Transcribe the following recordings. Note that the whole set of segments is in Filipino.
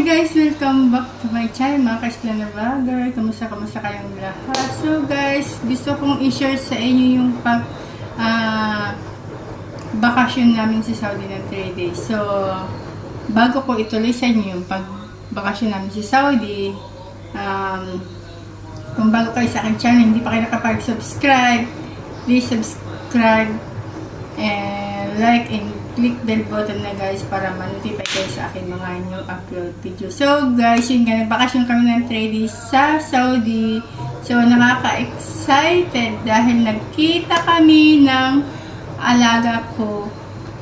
guys! Welcome back to my channel, mga kaisla na vlogger. Kamusta, kamusta kayong lahat? So guys, gusto kong i-share sa inyo yung pag ah, bakasyon namin sa Saudi ng 3 days. So, bago ko ituloy sa inyo yung pag bakasyon namin sa Saudi, um, kung bago kayo sa aking channel, hindi pa kayo nakapag-subscribe, please subscribe and like and click bell button na guys para ma-notify kayo sa akin mga new upload video. So guys, yun nga, nagbakasyon kami ng 3 days sa Saudi. So nakaka-excited dahil nagkita kami ng alaga ko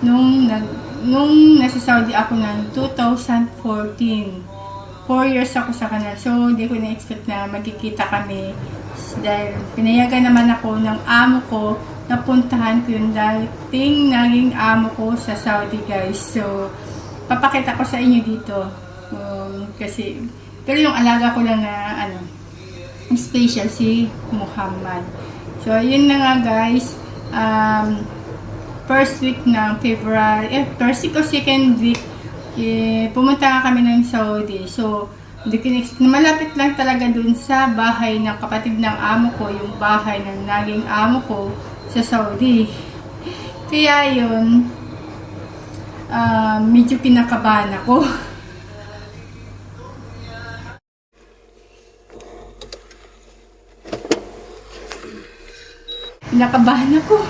nung nag nung nasa Saudi ako ng 2014. 4 years ako sa kanila. So, hindi ko na-expect na magkikita kami. Dahil pinayagan naman ako ng amo ko na puntahan ko yung dating naging amo ko sa Saudi guys. So, papakita ko sa inyo dito. Um, kasi, pero yung alaga ko lang na ano, special si Muhammad. So, yun na nga guys. Um, first week ng February, eh, first week o second week, eh, pumunta kami ng Saudi. So, malapit lang talaga dun sa bahay ng kapatid ng amo ko, yung bahay ng naging amo ko sa Saudi. Kaya yun, ah, medyo kinakabahan ako. Kinakabahan ako.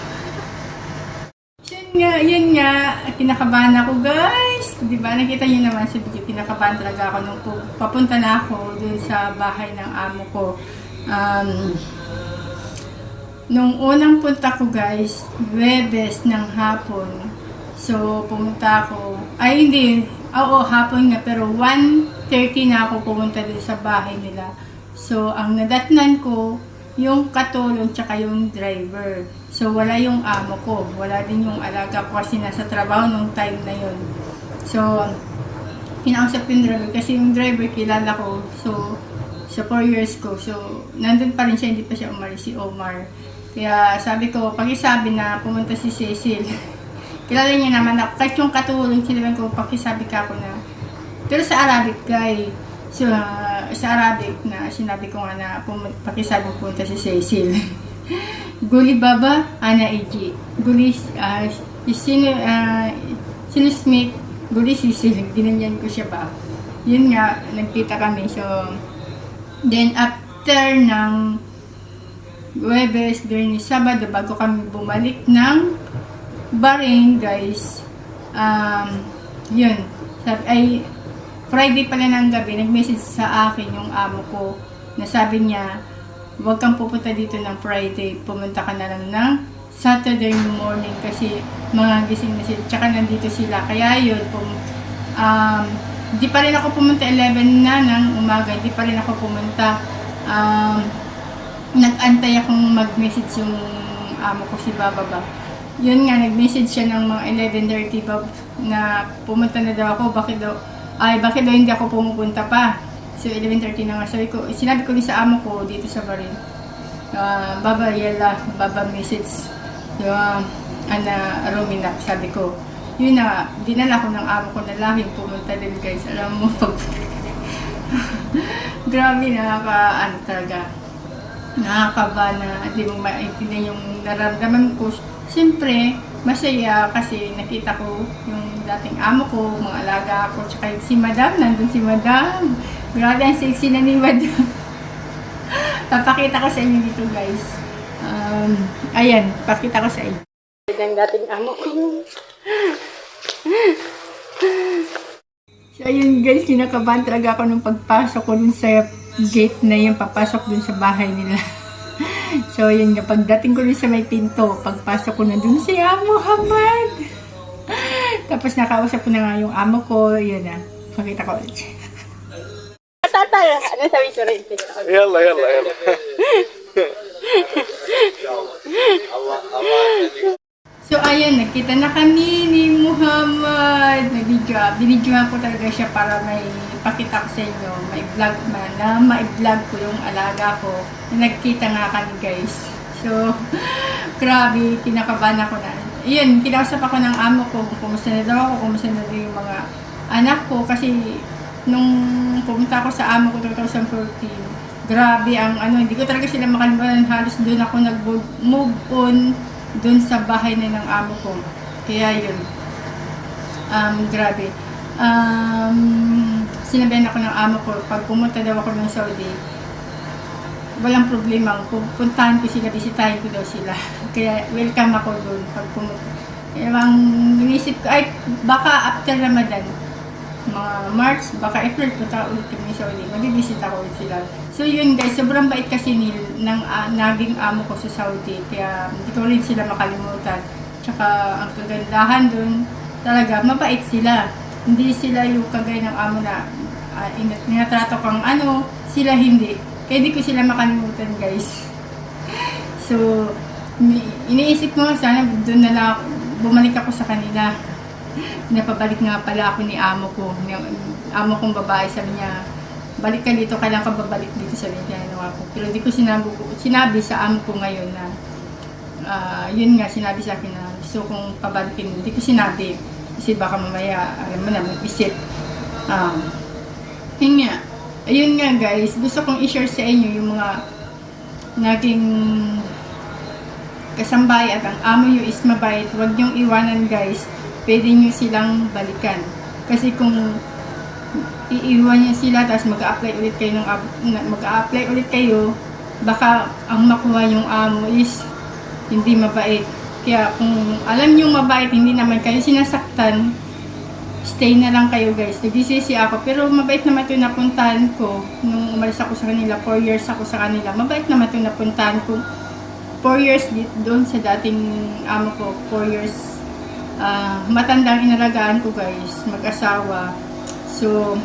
Yun nga, yun nga, kinakabahan ako guys. Di ba, nakita niyo naman sa video, kinakabahan talaga ako nung pu- papunta na ako dun sa bahay ng amo ko. Um, nung unang punta ko guys, Webes ng hapon. So, pumunta ako, ay hindi, oo, hapon nga, pero 1.30 na ako pumunta dun sa bahay nila. So, ang nadatnan ko, yung katulong tsaka yung driver. So, wala yung amo ko. Wala din yung alaga ko kasi nasa trabaho nung time na yun. So, kinausap yung driver kasi yung driver kilala ko. So, sa 4 years ko. So, nandun pa rin siya, hindi pa siya umalis si Omar. Kaya sabi ko, pakisabi na pumunta si Cecil. kilala niya naman ako. Kahit yung katulong, sinabi ko, pakisabi ka ako na. Pero sa Arabic, guy, So, ah, sa Arabic na sinabi ko nga na pakisabi punta si Cecil. Guli baba, ana iji. Guli, uh, sino, uh, sino Smith, guli Cecil. Ginanyan ko siya ba. Yun nga, nagkita kami. So, then after ng Webes, during Sabado, bago kami bumalik ng Bahrain, guys, um, yun, sabi, ay, Friday pala ng gabi, nag-message sa akin yung amo ko na sabi niya, huwag kang pupunta dito ng Friday, pumunta ka na lang ng Saturday morning kasi mga gising na sila, tsaka nandito sila. Kaya yun, pum, um, di pa rin ako pumunta 11 na ng umaga, di pa rin ako pumunta. Um, nag-antay akong mag-message yung amo ko si Baba ba. Yun nga, nag-message siya ng mga 11.30 ba na pumunta na daw ako, bakit daw, ay bakit daw hindi ako pumupunta pa. So 11.30 na nga, sabi ko, sinabi ko din sa amo ko dito sa Barin, uh, Baba Yela, Baba message, yung ana Romina, sabi ko, yun na, dinala ko ng amo ko na lahing pumunta din guys. Alam mo, grabe nakaka, ano talaga, nakakaba na hindi mo maintindihan yung nararamdaman ko. Siyempre, masaya kasi nakita ko yung dating amo ko, mga alaga ko, tsaka yung si madam, nandun si madam. Grabe ang sexy na ni madam. Papakita ko sa inyo dito guys. Um, ayan, pakita ko sa inyo. Yung dating amo ko. So, ayun guys, kinakabahan talaga ako nung pagpasok ko dun sa gate na yun, papasok dun sa bahay nila. so, yun nga. Pagdating ko rin sa may pinto, pagpasok ko na dun si Amo Hamad. Tapos nakausap ko na nga yung amo ko. Yun na. Makita ko ulit. Tatay, ano sabi ko rin? Yalla, yalla, yalla. So, ayun. Nakita na kami ni Muhammad. Nag-video, binidyohan ko talaga siya para may pakita ko sa inyo, may vlog man, na mai-vlog ko yung alaga ko. Na nagkita nga kami, guys. So, grabe, kinakabahan ako na. Iyon, kinausap ako ng amo ko kumusta na daw ako, kumusta na daw yung mga anak ko. Kasi, nung pumunta ako sa amo ko 2014, grabe ang ano, hindi ko talaga sila makalimutan. Halos doon ako nag-move on doon sa bahay na ng amo ko. Kaya yun. Um, grabe. Um, sinabihan ako ng amo ko, pag pumunta daw ako ng Saudi, walang problema. Pupuntahan ko sila, bisitahin ko daw sila. Kaya welcome ako doon pag pumunta. Kaya ang inisip ko, ay baka after Ramadan, mga March, baka April, punta ulit kami sa Saudi. Mabibisit ako ulit sila. So yun guys, sobrang bait kasi nil ng ah, naging amo ko sa Saudi. Kaya hindi ko rin sila makalimutan. Tsaka ang kagandahan dun, talaga, mabait sila. Hindi sila yung kagaya ng amo na uh, inatrato kang ano, sila hindi. Kaya di ko sila makalimutan guys. So, ini- iniisip ko sana doon na lang bumalik ako sa kanila. Napabalik nga pala ako ni amo ko. Ni, amo kong babae, sabi niya, balik ka dito, kailangan ka babalik dito sa niya ano ako. Pero di ko sinabi, ko, sinabi sa amo ko ngayon na, ah, yun nga, sinabi sa akin na gusto kong pabalikin mo. Di ko sinabi. Kasi baka mamaya, alam mo na, mag-isip. Um, yun nga. Ayun nga guys, gusto kong i-share sa inyo yung mga naging kasambay at ang amo nyo is mabait, huwag nyong iwanan guys. Pwede nyo silang balikan. Kasi kung iiwan nyo sila tapos mag-a-apply ulit kayo ng mag-a-apply ulit kayo, baka ang makuha yung amo is hindi mabait. Kaya kung alam nyo mabait, hindi naman kayo sinasaktan, stay na lang kayo guys. Nagsisisi ako. Pero mabait naman ito napuntahan ko. Nung umalis ako sa kanila, 4 years ako sa kanila. Mabait naman ito napuntahan ko. 4 years doon sa dating amo ko. 4 years. ah matandang inalagaan ko guys. Mag-asawa. So,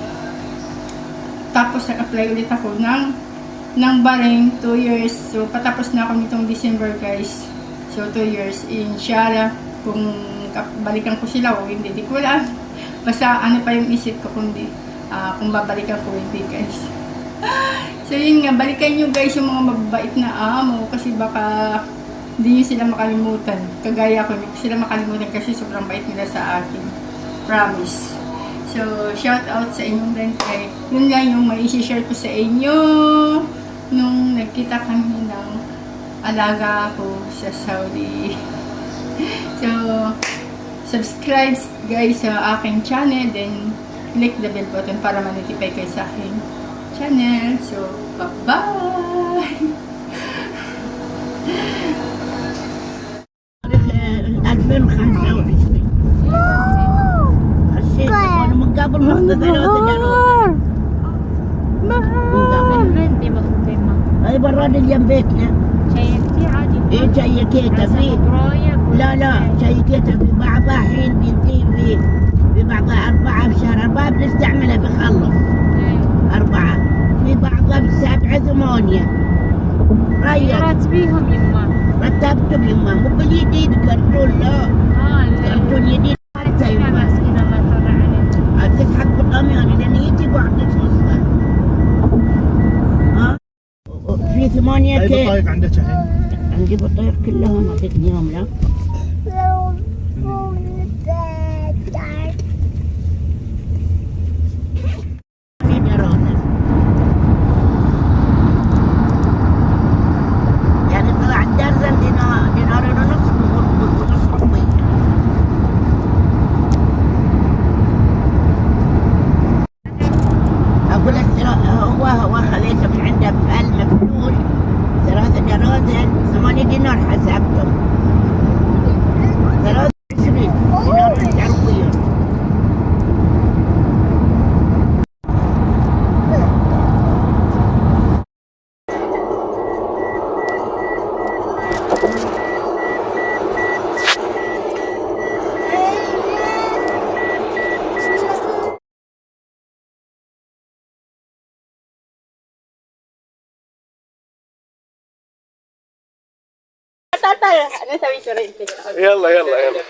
tapos nag-apply ulit ako ng ng baring 2 years. So, patapos na ako nitong December guys. So, 2 years. Inshallah, kung balikan ko sila o hindi, di ko alam. Basta ano pa yung isip ko kung, di, ah, kung babalikan ko hindi guys. so, yun nga, balikan nyo guys yung mga mababait na amo kasi baka hindi nyo sila makalimutan. Kagaya ko, hindi ko sila makalimutan kasi sobrang bait nila sa akin. Promise. So, shout out sa inyong lahat. Ay, yun lang yung may share ko sa inyo nung nagkita kami ng alaga ko sa Saudi. so, subscribe guys sa aking channel, then click the bell button para manotify kayo sa aking channel. So, bye-bye! Admin kan Saudi. Kasi ano magkabon mo sa Mahal! Mahal! Ay, barado yung bet niya. إيه شيكيه في لا لا شيكيه في بعضها حين بنتين في ببعضها أربعة بشهر أربعة بنستعملها بخلص. أربعة. في بعضها بسبعة ثمانية. ريت راتبيهم يما. رتبتهم يما. مو باليدين كرتون لا. كرتون يدين في ثمانية أيوة كيف؟ عندك الحين؟ عندي بطايق كلهم اعطيتني يوم لا. يلا يلا يلا